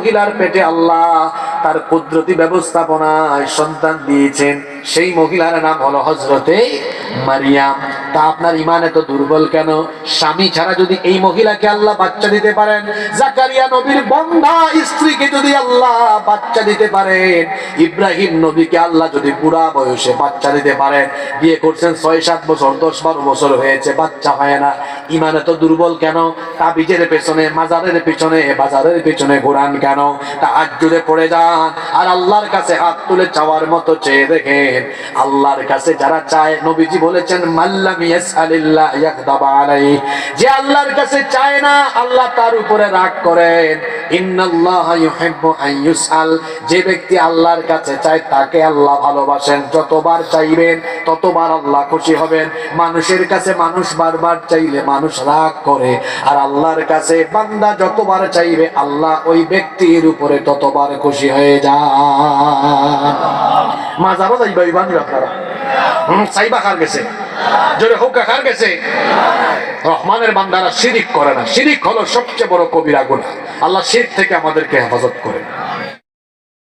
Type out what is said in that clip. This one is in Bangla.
মহিলার পেটে আল্লাহ তার কুদরতি ব্যবস্থাপনায় সন্তান দিয়েছেন। সেই মহিলার নাম হলো হজরতে মারিয়াম। তা আপনার ইমান এত দুর্বল কেন? স্বামী ছাড়া যদি এই মহিলাকে আল্লাহ বাচ্চা দিতে পারেন, জাকারিয়া নবীর বন্ধা স্ত্রীকে যদি আল্লাহ বাচ্চা দিতে পারেন, ইব্রাহিম নবীকে আল্লাহ যদি বুড়া বয়সে বাচ্চা দিতে পারেন, বিয়ে করছেন ছয়, সাত বছর, দশ, বারো বছর হয়েছে, বাচ্চা হয় না। ইমান এত দুর্বল কেন? তাবিজের পেছনে, মাজারের পেছনে, বাজারের পেছনে ঘোরান কেন? তা আজ জুড়ে পড়ে যান, আর আল্লাহর কাছে হাত তুলে চাওয়ার মতো চেয়ে দেখেন, আল্লাহর কাছে যারা চায়, নবীজি বলেছেন মাল্লাম যে আল্লাহর কাছে চায় না, আল্লাহ তার উপরে রাগ করেন। যে ব্যক্তি আল্লাহর কাছে চায়, তাকে আল্লাহ ভালোবাসেন। যতবার চাইবেন, ততবার আল্লাহ খুশি হবেন। মানুষের কাছে মানুষ বারবার চাইলে মানুষ রাগ করে। আর আল্লাহর কাছে বান্দা যতবার চাইবে, আল্লাহ ওই ব্যক্তির উপরে ততবার খুশি হয়ে যায়। মাজারও যাইবা ইবানি আপনারা। চাইবা কার গেছে। জোরে হুকা কার গেছে রহমানের বান্দারা শিরিক করে না। শিরিক হলো সবচেয়ে বড় কবিরা গুণা আল্লাহ শির থেকে আমাদেরকে হেফাজত করে